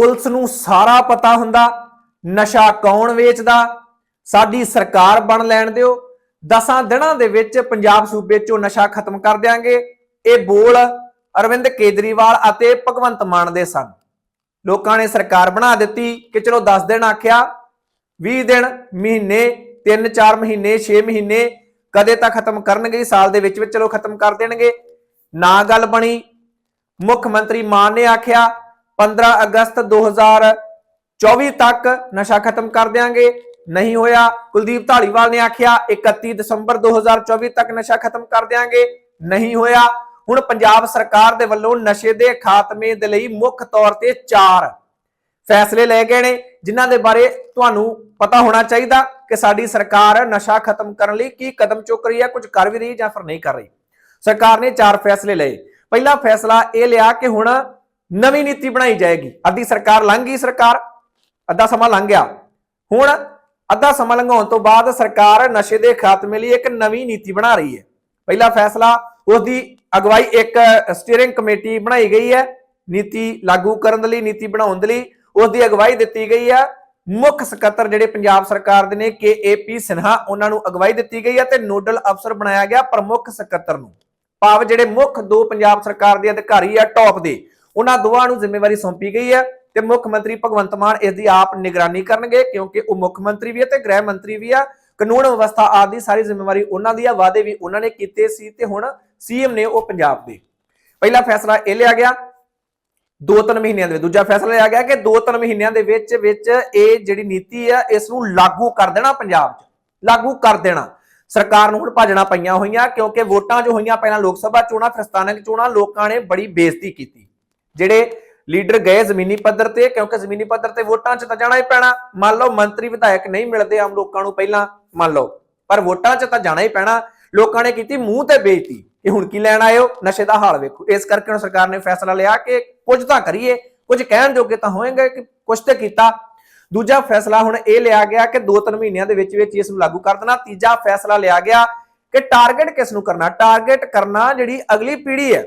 Police ਨੂੰ ਸਾਰਾ ਪਤਾ ਹੁੰਦਾ, ਨਸ਼ਾ ਕੌਣ ਵੇਚਦਾ? ਸਾਡੀ ਸਰਕਾਰ ਬਣ ਲੈਣ ਦਿਓ। ਦਸਾਂ ਦਿਨਾਂ ਦੇ ਵਿੱਚ ਪੰਜਾਬ ਸੂਬੇ ਚੋਂ ਨਸ਼ਾ ਖਤਮ ਕਰ ਦਿਆਂਗੇ। ਇਹ ਬੋਲ ਅਰਵਿੰਦ ਕੇਜਰੀਵਾਲ ਅਤੇ ਭਗਵੰਤ ਮਾਨ ਦੇ ਸਨ। ਲੋਕਾਂ ਨੇ ਸਰਕਾਰ ਬਣਾ ਦਿੱਤੀ ਕਿ ਚਲੋ 10 ਦਿਨ ਆਖਿਆ 20 ਦਿਨ, ਮਹੀਨੇ 3-4 ਮਹੀਨੇ 6 ਮਹੀਨੇ, ਕਦੇ ਤਾਂ ਖਤਮ ਕਰਨਗੇ ਸਾਲ ਦੇ ਵਿੱਚ ਵਿੱਚ ਚਲੋ ਖਤਮ ਕਰ ਦੇਣਗੇ। ਨਾ ਗੱਲ ਬਣੀ। ਮੁੱਖ ਮੰਤਰੀ ਮਾਨ ਨੇ ਆਖਿਆ 15 ਅਗਸਤ 2024 ਤੱਕ ਨਸ਼ਾ ਖਤਮ ਕਰ ਦਿਆਂਗੇ। ਨਹੀਂ ਹੋਇਆ, ਕੁਲਦੀਪ ਢਾਲੀਵਾਲ ਨੇ ਆਖਿਆ 31 ਦਸੰਬਰ 2024 ਤੱਕ ਨਸ਼ਾ ਖਤਮ ਕਰ ਦਿਆਂਗੇ। ਨਹੀਂ ਹੋਇਆ, ਹੁਣ ਪੰਜਾਬ ਸਰਕਾਰ ਦੇ ਵੱਲੋਂ ਨਸ਼ੇ ਦੇ ਖਾਤਮੇ ਦੇ ਲਈ ਮੁੱਖ ਤੌਰ ਤੇ ਚਾਰ ਫੈਸਲੇ ਲਏ ਗਏ ਨੇ, ਜਿਨ੍ਹਾਂ ਦੇ ਬਾਰੇ ਤੁਹਾਨੂੰ ਪਤਾ ਹੋਣਾ ਚਾਹੀਦਾ ਕਿ ਸਾਡੀ ਸਰਕਾਰ ਨਸ਼ਾ ਖਤਮ ਕਰਨ ਲਈ ਕੀ ਕਦਮ ਚੁੱਕ ਰਹੀ ਹੈ, ਕੁਝ ਕਰ ਵੀ ਰਹੀ ਜਾਂ ਫਿਰ ਨਹੀਂ ਕਰ ਰਹੀ। ਸਰਕਾਰ ਨੇ ਚਾਰ ਫੈਸਲੇ ਲਏ। ਪਹਿਲਾ ਫੈਸਲਾ ਇਹ ਲਿਆ ਕਿ ਹੁਣ ਨਵੀਂ ਨੀਤੀ ਬਣਾਈ ਜਾਏਗੀ। ਅੱਧੀ ਸਰਕਾਰ ਲੰਘ ਗਈ ਸਰਕਾਰ, ਅੱਧਾ ਸਮਾਂ ਲੰਘ ਗਿਆ। ਹੁਣ ਅੱਧਾ ਸਮਾਂ ਲੰਘਾਉਣ ਤੋਂ ਬਾਅਦ ਸਰਕਾਰ ਨਸ਼ੇ ਦੇ ਖਾਤਮੇ ਲਈ ਇੱਕ ਨਵੀਂ ਨੀਤੀ ਬਣਾ ਰਹੀ ਹੈ। ਪਹਿਲਾ ਫੈਸਲਾ ਉਸ ਦੀ ਅਗਵਾਈ ਇੱਕ ਸਟੀਅਰਿੰਗ ਕਮੇਟੀ ਬਣਾਈ ਗਈ ਹੈ। ਨੀਤੀ ਲਾਗੂ ਕਰਨ ਲਈ, ਨੀਤੀ ਬਣਾਉਣ ਦੇ ਲਈ ਉਸ ਦੀ ਅਗਵਾਈ ਦਿੱਤੀ ਗਈ ਹੈ। ਮੁੱਖ ਸਕੱਤਰ ਜਿਹੜੇ ਪੰਜਾਬ ਸਰਕਾਰ ਦੇ ਨੇ, ਕੇ ਏਪੀ ਸਿਨਹਾ, ਉਹਨਾਂ ਨੂੰ ਅਗਵਾਈ ਦਿੱਤੀ ਗਈ ਹੈ ਤੇ ਨੋਡਲ ਅਫਸਰ ਬਣਾਇਆ ਗਿਆ ਪ੍ਰਮੁੱਖ ਸਕੱਤਰ ਨੂੰ। ਭਾਵ ਜਿਹੜੇ ਮੁੱਖ ਦੋ ਪੰਜਾਬ ਸਰਕਾਰ ਦੇ ਅਧਿਕਾਰੀ ਆ ਟੌਪ ਦੇ। ਉਹਨਾਂ ਦੋਵਾਂ ਨੂੰ ਜ਼ਿੰਮੇਵਾਰੀ ਸੌਂਪੀ ਗਈ ਹੈ ਤੇ ਮੁੱਖ ਮੰਤਰੀ ਭਗਵੰਤ ਮਾਨ ਇਸ ਦੀ ਆਪ ਨਿਗਰਾਨੀ ਕਰਨਗੇ ਕਿਉਂਕਿ ਉਹ ਮੁੱਖ ਮੰਤਰੀ ਵੀ ਹੈ ਤੇ ਗ੍ਰਹਿ ਮੰਤਰੀ ਵੀ ਆ। ਕਾਨੂੰਨ ਵਿਵਸਥਾ ਆਦਿ ਦੀ ਸਾਰੀ ਜ਼ਿੰਮੇਵਾਰੀ ਉਹਨਾਂ ਦੀ ਆ, ਵਾਅਦੇ ਵੀ ਉਹਨਾਂ ਨੇ ਕੀਤੇ ਸੀ ਤੇ ਹੁਣ ਸੀਐਮ ਨੇ ਉਹ ਪੰਜਾਬ ਦੇ। ਪਹਿਲਾ ਫੈਸਲਾ ਇਹ ਲਿਆ ਗਿਆ ਦੋ ਤਿੰਨ ਮਹੀਨਿਆਂ ਦੇ ਵਿੱਚ। ਦੂਜਾ ਫੈਸਲਾ ਲਿਆ ਗਿਆ ਕਿ ਦੋ ਤਿੰਨ ਮਹੀਨਿਆਂ ਦੇ ਵਿੱਚ ਵਿੱਚ ਇਹ ਜਿਹੜੀ ਨੀਤੀ ਆ, ਇਸ ਨੂੰ ਲਾਗੂ ਕਰ ਦੇਣਾ ਪੰਜਾਬ 'ਚ। ਲਾਗੂ ਕਰ ਦੇਣਾ। ਸਰਕਾਰ ਨੂੰ ਹੁਣ ਭਾਜਣਾ ਪਈਆਂ ਹੋਈਆਂ ਕਿਉਂਕਿ ਵੋਟਾਂ ਜੋ ਹੋਈਆਂ ਪਹਿਲਾਂ ਲੋਕ ਸਭਾ ਚੋਣਾਂ, ਫਿਰ ਸਥਾਨਕ ਚੋਣਾਂ, ਲੋਕਾਂ ਨੇ ਬੜੀ ਬੇਇੱਜ਼ਤੀ ਕੀਤੀ। ਜਿਹੜੇ ਲੀਡਰ ਗਏ ਜ਼ਮੀਨੀ ਪੱਧਰ ਤੇ, ਕਿਉਂਕਿ ਜ਼ਮੀਨੀ ਪੱਧਰ ਤੇ ਵੋਟਾਂ 'ਚ ਤਾਂ ਜਾਣਾ ਹੀ ਪੈਣਾ। ਮੰਨ ਲਓ ਮੰਤਰੀ ਵਿਧਾਇਕ ਨਹੀਂ ਮਿਲਦੇ ਆਮ ਲੋਕਾਂ ਨੂੰ ਪਹਿਲਾਂ, ਮੰਨ ਲਓ। ਪਰ ਵੋਟਾਂ 'ਚ ਤਾਂ ਜਾਣਾ ਹੀ ਪੈਣਾ। ਲੋਕਾਂ ਨੇ ਕੀਤੀ, ਮੂੰਹ ਤੇ ਬੇਇੱਜ਼ਤੀ। ਕਿ ਹੁਣ ਕੀ ਲੈਣ ਆਇਓ ਨਸ਼ੇ ਦਾ ਹਾਲ ਵੇਖੋ। ਇਸ ਕਰਕੇ ਹੁਣ ਸਰਕਾਰ ਨੇ ਫੈਸਲਾ ਲਿਆ ਕਿ ਕੁਝ ਤਾਂ ਕਰੀਏ। ਕੁਝ ਕਹਿਣ ਜੋਗੇ ਤਾਂ ਹੋਏਗਾ ਕਿ ਕੁਝ ਤੇ ਕੀਤਾ। ਦੂਜਾ ਫੈਸਲਾ ਹੁਣ ਇਹ ਲਿਆ ਗਿਆ ਕਿ 2-3 ਮਹੀਨਿਆਂ ਦੇ ਵਿੱਚ ਵਿੱਚ ਇਸ ਨੂੰ ਲਾਗੂ ਕਰ ਦੇਣਾ। ਤੀਜਾ ਫੈਸਲਾ ਲਿਆ ਗਿਆ ਕਿ ਟਾਰਗੇਟ ਕਿਸ ਨੂੰ ਕਰਨਾ? ਟਾਰਗੇਟ ਕਰਨਾ ਜਿਹੜੀ ਅਗਲੀ ਪੀੜ੍ਹੀ ਹੈ।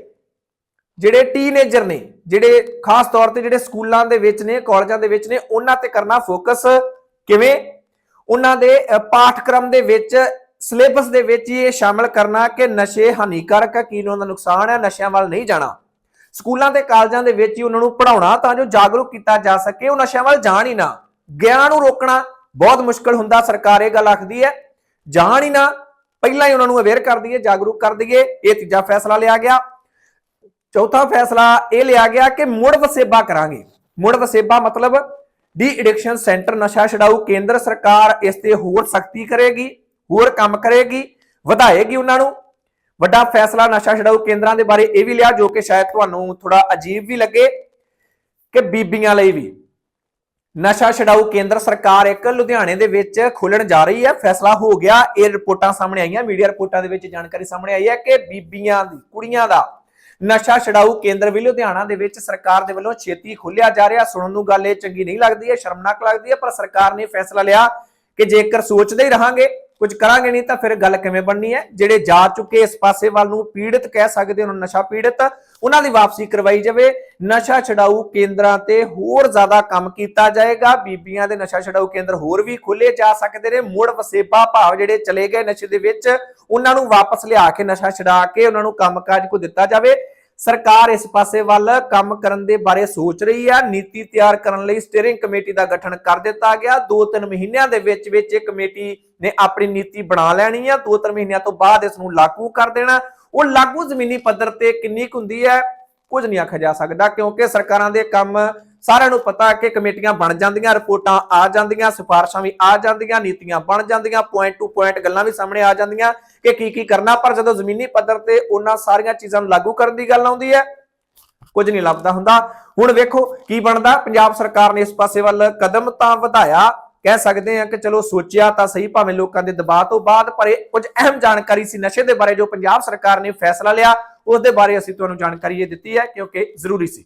ਜਿਹੜੇ ਟੀਨੇਜਰ ਨੇ, ਜਿਹੜੇ ਖਾਸ ਤੌਰ ਤੇ ਜਿਹੜੇ ਸਕੂਲਾਂ ਦੇ ਵਿੱਚ ਨੇ, ਕਾਲਜਾਂ ਦੇ ਵਿੱਚ ਨੇ, ਉਹਨਾਂ ਤੇ ਕਰਨਾ ਫੋਕਸ ਕਿਵੇਂ? ਉਹਨਾਂ ਦੇ ਪਾਠਕ੍ਰਮ ਦੇ ਵਿੱਚ ਸਿਲੇਬਸ ਦੇ ਵਿੱਚ ਹੀ ਇਹ ਸ਼ਾਮਲ ਕਰਨਾ ਕਿ ਨਸ਼ੇ ਹਾਨੀਕਾਰਕ ਹੈ ਕੀ ਉਹਨਾਂ ਦਾ ਨੁਕਸਾਨ ਹੈ ਨਸ਼ਿਆਂ ਵੱਲ ਨਹੀਂ ਜਾਣਾ। ਸਕੂਲਾਂ ਤੇ ਕਾਲਜਾਂ ਦੇ ਵਿੱਚ ਹੀ ਉਹਨਾਂ ਨੂੰ ਪੜਾਉਣਾ ਤਾਂ ਜੋ ਜਾਗਰੂਕ ਕੀਤਾ ਜਾ ਸਕੇ, ਉਹ ਨਸ਼ਿਆਂ ਵੱਲ ਜਾਣ ਹੀ ਨਾ। ਗਿਆਨ ਨੂੰ ਰੋਕਣਾ ਬਹੁਤ ਮੁਸ਼ਕਲ ਹੁੰਦਾ, ਸਰਕਾਰ ਇਹ ਗੱਲ ਆਖਦੀ ਹੈ। ਜਾਣ ਹੀ ਨਾ, ਪਹਿਲਾਂ ਹੀ ਉਹਨਾਂ ਨੂੰ ਅਵੇਅਰ ਕਰ ਦਈਏ, ਜਾਗਰੂਕ ਕਰ ਦਈਏ, ਇਹ ਤੀਜਾ ਫੈਸਲਾ ਲਿਆ ਗਿਆ। ਚੌਥਾ ਫੈਸਲਾ ਇਹ ਲਿਆ ਗਿਆ ਕਿ ਮੁੜ ਵਸੇਬਾ ਕਰਾਂਗੇ। ਮੁੜ ਵਸੇਬਾ ਮਤਲਬ ਡੀ ਐਡਿਕਸ਼ਨ ਸੈਂਟਰ ਨਸ਼ਾ ਛਡਾਊ ਕੇਂਦਰ ਸਰਕਾਰ ਇਸ ਤੇ ਹੋਰ ਸਖਤੀ ਕਰੇਗੀ, ਹੋਰ ਕੰਮ ਕਰੇਗੀ, ਵਧਾਏਗੀ ਉਹਨਾਂ ਨੂੰ। ਵੱਡਾ ਫੈਸਲਾ ਨਸ਼ਾ ਛਡਾਊ ਕੇਂਦਰਾਂ ਦੇ ਬਾਰੇ ਇਹ ਵੀ ਲਿਆ, ਜੋ ਕਿ ਸ਼ਾਇਦ ਤੁਹਾਨੂੰ ਥੋੜਾ ਅਜੀਬ ਵੀ ਲੱਗੇ ਕਿ ਬੀਬੀਆਂ ਲਈ ਵੀ। ਨਸ਼ਾ ਛਡਾਊ ਕੇਂਦਰ ਸਰਕਾਰ ਇੱਕ ਲੁਧਿਆਣੇ ਦੇ ਵਿੱਚ ਖੋਲਣ ਜਾ ਰਹੀ ਹੈ। ਫੈਸਲਾ ਹੋ ਗਿਆ, ਇਹ ਰਿਪੋਰਟਾਂ ਸਾਹਮਣੇ ਆਈਆਂ, ਮੀਡੀਆ ਰਿਪੋਰਟਾਂ ਦੇ ਵਿੱਚ ਜਾਣਕਾਰੀ ਸਾਹਮਣੇ ਆਈ ਹੈ ਕਿ ਬੀਬੀਆਂ ਦੀ, ਕੁੜੀਆਂ ਦਾ ਨਸ਼ਾ ਛਡਾਊ ਕੇਂਦਰ ਵੀ ਲੁਧਿਆਣਾ ਦੇ ਵਿੱਚ ਸਰਕਾਰ ਦੇ ਵੱਲੋਂ ਛੇਤੀ ਖੋਲਿਆ ਜਾ ਰਿਹਾ। ਸੁਣਨ ਨੂੰ ਗੱਲ ਇਹ ਚੰਗੀ ਨਹੀਂ ਲੱਗਦੀ ਹੈ ਸ਼ਰਮਨਾਕ ਲੱਗਦੀ ਹੈ, ਪਰ ਸਰਕਾਰ ਨੇ ਫੈਸਲਾ ਲਿਆ ਕਿ ਜੇਕਰ ਸੋਚਦੇ ਹੀ ਰਹਾਂਗੇ, ਕੁਝ ਕਰਾਂਗੇ ਨਹੀਂ ਤਾਂ ਫਿਰ ਗੱਲ ਕਿਵੇਂ ਬਣਨੀ ਹੈ? ਜਿਹੜੇ ਜਾ ਚੁੱਕੇ ਇਸ ਪਾਸੇ ਵੱਲ ਨੂੰ ਪੀੜਤ ਕਹਿ ਸਕਦੇ, ਉਹਨਾਂ ਨਸ਼ਾ ਪੀੜਤ, ਉਹਨਾਂ ਦੀ ਵਾਪਸੀ ਕਰਵਾਈ ਜਾਵੇ। ਨਸ਼ਾ ਛਡਾਊ ਕੇਂਦਰਾਂ ਤੇ ਹੋਰ ਜ਼ਿਆਦਾ ਕੰਮ ਕੀਤਾ ਜਾਏਗਾ। ਬੀਬੀਆਂ ਦੇ ਨਸ਼ਾ ਛਡਾਊ ਕੇਂਦਰ ਹੋਰ ਵੀ ਖੋਲੇ ਜਾ ਸਕਦੇ ਨੇ। ਮੁੜ ਵਸੇਬਾ ਭਾਵ ਜਿਹੜੇ ਚਲੇ ਗਏ ਨਸ਼ੇ ਦੇ ਵਿੱਚ, ਉਹਨਾਂ ਨੂੰ ਵਾਪਸ ਲਿਆ ਕੇ ਨਸ਼ਾ ਛਡਾ ਕੇ ਉਹਨਾਂ ਨੂੰ ਕੰਮਕਾਜ ਕੋ ਦਿੱਤਾ ਜਾਵੇ। ਸਰਕਾਰ ਇਸ ਪਾਸੇ ਵੱਲ ਕੰਮ ਕਰਨ ਦੇ ਬਾਰੇ ਸੋਚ ਰਹੀ ਆ। ਨੀਤੀ ਤਿਆਰ ਕਰਨ ਲਈ ਸਟੀਅਰਿੰਗ ਕਮੇਟੀ ਦਾ ਗਠਨ ਕਰ ਦਿੱਤਾ ਗਿਆ। 2-3 ਮਹੀਨਿਆਂ ਦੇ ਵਿੱਚ ਵਿੱਚ ਇਹ ਕਮੇਟੀ ਨੇ ਆਪਣੀ ਨੀਤੀ ਬਣਾ ਲੈਣੀ ਆ। 2-3 ਮਹੀਨਿਆਂ ਤੋਂ ਬਾਅਦ ਇਸ ਨੂੰ ਲਾਗੂ ਕਰ ਦੇਣਾ। ਉਹ ਲਾਗੂ ਜ਼ਮੀਨੀ ਪੱਧਰ ਤੇ ਕਿੰਨੀ ਕੁ ਹੁੰਦੀ ਹੈ, ਕੁਝ ਨਹੀਂ ਆਖਿਆ ਜਾ ਸਕਦਾ ਕਿਉਂਕਿ ਸਰਕਾਰਾਂ ਦੇ ਕੰਮ ਸਾਰਿਆਂ ਨੂੰ ਪਤਾ ਕਿ ਕਮੇਟੀਆਂ ਬਣ ਜਾਂਦੀਆਂ, ਰਿਪੋਰਟਾਂ ਆ ਜਾਂਦੀਆਂ, ਸਿਫਾਰਸ਼ਾਂ ਵੀ ਆ ਜਾਂਦੀਆਂ, ਨੀਤੀਆਂ ਬਣ ਜਾਂਦੀਆਂ ਪੁਆਇੰਟ ਟੂ ਪੁਆਇੰਟ ਗੱਲਾਂ ਵੀ ਸਾਹਮਣੇ ਆ ਜਾਂਦੀਆਂ ਕਿ ਕੀ ਕੀ ਕਰਨਾ, ਪਰ ਜਦੋਂ ਜ਼ਮੀਨੀ ਪੱਧਰ ਤੇ ਉਹਨਾਂ ਸਾਰੀਆਂ ਚੀਜ਼ਾਂ ਨੂੰ ਲਾਗੂ ਕਰਨ ਦੀ ਗੱਲ ਆਉਂਦੀ ਹੈ, ਕੁਝ ਨਹੀਂ ਲੱਭਦਾ ਹੁੰਦਾ। ਹੁਣ ਵੇਖੋ ਕੀ ਬਣਦਾ, ਪੰਜਾਬ ਸਰਕਾਰ ਨੇ ਇਸ ਪਾਸੇ ਵੱਲ ਕਦਮ ਤਾਂ ਵਧਾਇਆ, ਕਹਿ ਸਕਦੇ ਆ ਕਿ ਚਲੋ ਸੋਚਿਆ ਤਾਂ ਸਹੀ, ਭਾਵੇਂ ਲੋਕਾਂ ਦੇ ਦਬਾਅ ਤੋਂ ਬਾਅਦ, ਪਰ ਇਹ ਕੁਝ ਅਹਿਮ ਜਾਣਕਾਰੀ ਸੀ ਨਸ਼ੇ ਦੇ ਬਾਰੇ ਜੋ ਪੰਜਾਬ ਸਰਕਾਰ ਨੇ ਫੈਸਲਾ ਲਿਆ ਉਸ ਦੇ ਬਾਰੇ ਅਸੀਂ ਤੁਹਾਨੂੰ ਜਾਣਕਾਰੀ ਇਹ ਦਿੱਤੀ ਹੈ ਕਿਉਂਕਿ ਜ਼ਰੂਰੀ ਸੀ।